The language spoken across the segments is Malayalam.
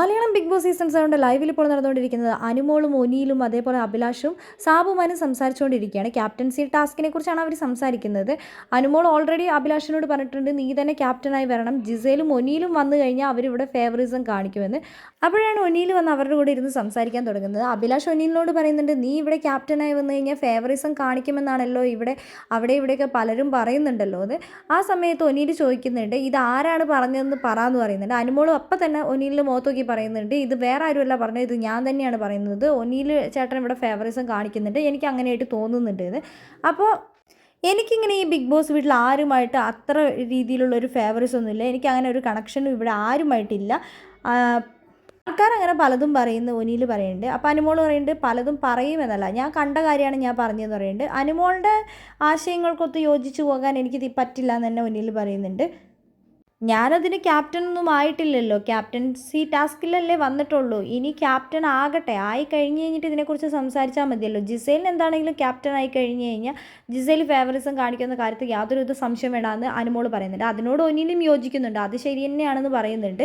മലയാളം ബിഗ് ബോസ് സീസൺ സെവന്റെ ലൈവിൽ ഇപ്പോൾ നടന്നുകൊണ്ടിരിക്കുന്നത് അനുമോളും ഒനിയിലും അതേപോലെ അഭിലാഷും സാബുമാനും സംസാരിച്ചുകൊണ്ടിരിക്കുകയാണ്. ക്യാപ്റ്റൻസി ടാസ്കിനെ കുറിച്ചാണ് അവർ സംസാരിക്കുന്നത്. അനുമോൾ ഓൾറെഡി അഭിലാഷിനോട് പറഞ്ഞിട്ടുണ്ട് നീ തന്നെ ക്യാപ്റ്റനായി വരണം. ജിസയിലും ഒനിയിലും വന്നു കഴിഞ്ഞാൽ അവരിവിടെ ഫേവറിസം കാണിക്കുമെന്ന്. അപ്പോഴാണ് ഒനിയിൽ വന്ന് അവരുടെ കൂടെ ഇരുന്ന് സംസാരിക്കാൻ തുടങ്ങുന്നത്. അഭിലാഷ് ഒനിയിലിനോട് പറയുന്നുണ്ട് നീ ഇവിടെ ക്യാപ്റ്റനായി വന്നു കഴിഞ്ഞാൽ ഫേവറിസം കാണിക്കുമെന്നാണല്ലോ ഇവിടെ അവിടെ ഇവിടെയൊക്കെ പലരും പറയുന്നുണ്ടല്ലോ അത് ആ സമയത്ത് ഒനിയിൽ ചോദിക്കുന്നുണ്ട് ഇത് ആരാണ് പറഞ്ഞതെന്ന് പറ പറയുന്നുണ്ട്. അനുമോളും അപ്പം തന്നെ ഒനിയിലിന്റെ മുഖത്ത് നോക്കി പറയുന്നുണ്ട്. ഇത് വേറെ ആരുമല്ല പറഞ്ഞത്. ഇത് ഞാൻ തന്നെയാണ് പറയുന്നത്. ഒന്നിയിൽ ചേട്ടൻ ഇവിടെ ഫേവറിസം കാണിക്കുന്നുണ്ട്. എനിക്ക് അങ്ങനെയായിട്ട് തോന്നുന്നുണ്ട് ഇത് അപ്പോൾ എനിക്കിങ്ങനെ ഈ ബിഗ് ബോസ് വീട്ടിൽ ആരുമായിട്ട് അത്ര രീതിയിലുള്ള ഒരു ഫേവറിസ് ഒന്നുമില്ല. എനിക്ക് അങ്ങനെ ഒരു കണക്ഷനും ഇവിടെ ആരുമായിട്ടില്ല. ആൾക്കാർ അങ്ങനെ പലതും പറയുന്നു ഒനിയിൽ പറയുന്നുണ്ട്. അപ്പോൾ അനുമോൾ പറയുന്നുണ്ട് പലതും പറയുമെന്നല്ല. ഞാൻ കണ്ട കാര്യമാണ് ഞാൻ പറഞ്ഞതെന്ന് പറയുന്നുണ്ട്. അനുമോളുടെ ആശയങ്ങൾക്കൊത്ത് യോജിച്ച് പോകാൻ എനിക്ക് പറ്റില്ല എന്ന് തന്നെ ഒനിയിൽ പറയുന്നുണ്ട്. ഞാനതിന് ക്യാപ്റ്റൻ ഒന്നും ആയിട്ടില്ലല്ലോ. ക്യാപ്റ്റൻസി ടാസ്കിലല്ലേ വന്നിട്ടുള്ളൂ. ഇനി ക്യാപ്റ്റൻ ആകട്ടെ. ആയി കഴിഞ്ഞ് കഴിഞ്ഞിട്ട് ഇതിനെക്കുറിച്ച് സംസാരിച്ചാൽ മതിയല്ലോ. ജിസൈലിന് എന്താണെങ്കിലും ക്യാപ്റ്റൻ ആയി കഴിഞ്ഞ് കഴിഞ്ഞാൽ ജിസൈൽ ഫേവറിസം കാണിക്കുന്ന കാര്യത്തിൽ യാതൊരുവിധ സംശയം വേണമെന്ന് അനുമോൾ പറയുന്നുണ്ട്. അതിനോട് ഒന്നിനും യോജിക്കുന്നുണ്ട്. അത് ശരി തന്നെയാണെന്ന് പറയുന്നുണ്ട്.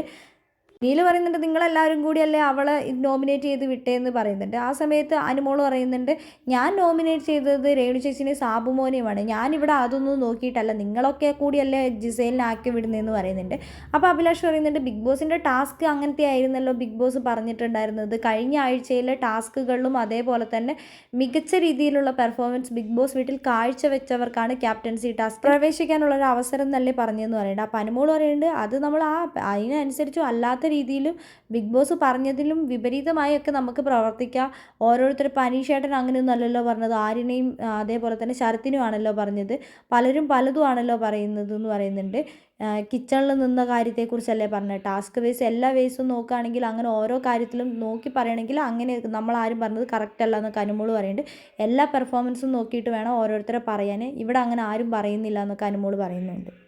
നീൽ പറയുന്നുണ്ട് നിങ്ങളെല്ലാവരും കൂടിയല്ലേ അവളെ നോമിനേറ്റ് ചെയ്ത് വിട്ടേന്ന് പറയുന്നുണ്ട്. ആ സമയത്ത് അനുമോൾ പറയുന്നുണ്ട് ഞാൻ നോമിനേറ്റ് ചെയ്തത് രേണു ചേച്ചിനെ സാബുമോനെയുമാണ് ഞാനിവിടെ അതൊന്നും നോക്കിയിട്ടല്ല. നിങ്ങളൊക്കെ കൂടിയല്ലേ ജിസൈലിനാക്കി വിടുന്നതെന്ന് പറയുന്നുണ്ട്. അപ്പോൾ അഭിലാഷ് പറയുന്നുണ്ട് ബിഗ് ബോസിന്റെ ടാസ്ക് അങ്ങനത്തെ ആയിരുന്നല്ലോ ബിഗ് ബോസ് പറഞ്ഞിട്ടുണ്ടായിരുന്നത്. കഴിഞ്ഞ ആഴ്ചയിലെ ടാസ്കുകളിലും അതേപോലെ തന്നെ മികച്ച രീതിയിലുള്ള പെർഫോമൻസ് ബിഗ് ബോസ് വീട്ടിൽ കാഴ്ചവെച്ചവർക്കാണ് ക്യാപ്റ്റൻസി ടാസ്ക് പ്രവേശിക്കാനുള്ള ഒരു അവസരം എന്നല്ലേ പറഞ്ഞതെന്ന് പറയുന്നുണ്ട് അപ്പോൾ അനുമോൾ പറയുന്നുണ്ട് അത് നമ്മൾ ആ അതിനനുസരിച്ചും അല്ലാത്ത രീതിയിലും ബിഗ് ബോസ് പറഞ്ഞതിലും വിപരീതമായൊക്കെ നമുക്ക് പ്രവർത്തിക്കാം. ഓരോരുത്തർ പനീഷേട്ടൻ അങ്ങനെയൊന്നും അല്ലല്ലോ പറഞ്ഞത്. ആര്യനെയും അതേപോലെ തന്നെ ശരത്തിനും ആണല്ലോ പറഞ്ഞത്. പലരും പലതും ആണല്ലോ പറയുന്നത് എന്ന് പറയുന്നുണ്ട്. കിച്ചണിൽ നിന്ന കാര്യത്തെക്കുറിച്ചല്ലേ പറഞ്ഞത്. ടാസ്ക് വേസ് എല്ലാ വേസും നോക്കുകയാണെങ്കിൽ അങ്ങനെ ഓരോ കാര്യത്തിലും നോക്കി പറയണമെങ്കിൽ അങ്ങനെ നമ്മൾ ആരും പറഞ്ഞത് കറക്റ്റ് അല്ല എന്നൊക്കെ അനുമോൾ പറയുന്നുണ്ട്. എല്ലാ പെർഫോമൻസും നോക്കിയിട്ട് വേണം ഓരോരുത്തരെ പറയാൻ. ഇവിടെ അങ്ങനെ ആരും പറയുന്നില്ല എന്നൊക്കെ അനുമോൾ പറയുന്നുണ്ട്.